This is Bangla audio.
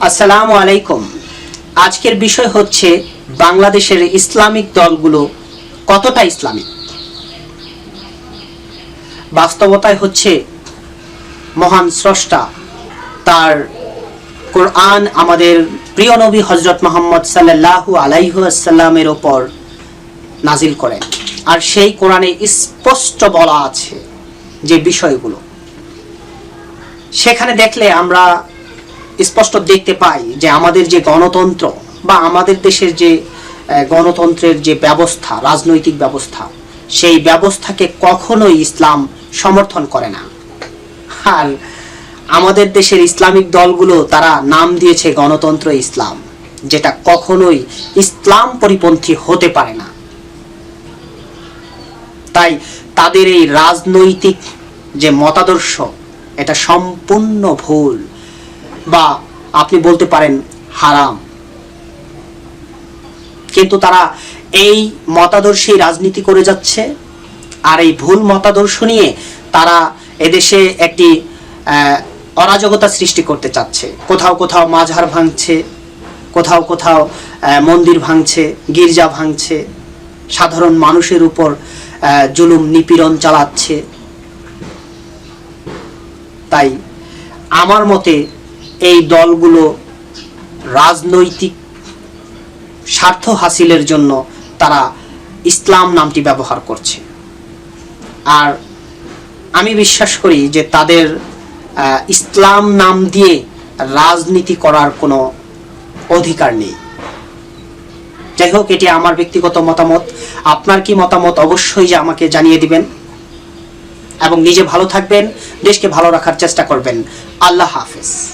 আসসালামু আলাইকুম। আজকের বিষয় হচ্ছে বাংলাদেশের ইসলামিক দলগুলো কতটা ইসলামিক? বাস্তবতায় হচ্ছে মহান স্রষ্টা তার কোরআন আমাদের প্রিয় নবী হজরত মোহাম্মদ সাল্লাল্লাহু আলাইহাল্লামের ওপর নাজিল করেন। আর সেই কোরআনে স্পষ্ট বলা আছে যে বিষয়গুলো। সেখানে দেখলে আমরা স্পষ্ট দেখতে পাই যে আমাদের যে গণতন্ত্র বা আমাদের দেশের যে গণতন্ত্রের যে ব্যবস্থা, রাজনৈতিক ব্যবস্থা, সেই ব্যবস্থাকে কখনোই ইসলাম সমর্থন করে না। আর আমাদের দেশের ইসলামিক দলগুলো, তারা নাম দিয়েছে গণতন্ত্র ইসলাম, যেটা কখনোই ইসলাম পরিপন্থী হতে পারে না। তাই তাদের এই রাজনৈতিক যে মতাদর্শ, এটা সম্পূর্ণ ভুল। বা আপনি বলতে পারেন হারাম। কিন্তু তারা এই মতাদর্শেই রাজনীতি করে যাচ্ছে আর এই ভুল মতাদর্শ নিয়ে তারা এদেশে একটি অরাজকতা সৃষ্টি করতে চাচ্ছে। কোথাও কোথাও মাঝার ভাঙছে, কোথাও কোথাও মন্দির ভাঙছে, গির্জা ভাঙছে, সাধারণ মানুষের উপর জুলুম, নিপীড়ন চালাচ্ছে। তাই আমার মতে এই দলগুলো রাজনৈতিক স্বার্থ হাসিলের জন্য তারা ইসলাম নামটি ব্যবহার করছে। আর আমি বিশ্বাস করি যে তাদের ইসলাম নাম দিয়ে রাজনীতি করার কোনো অধিকার নেই। যাই হোক, এটি আমার ব্যক্তিগত মতামত। আপনার কি মতামত অবশ্যই যে আমাকে জানিয়ে দিবেন এবং নিজে ভালো থাকবেন, দেশকে ভালো রাখার চেষ্টা করবেন। আল্লাহ হাফেজ।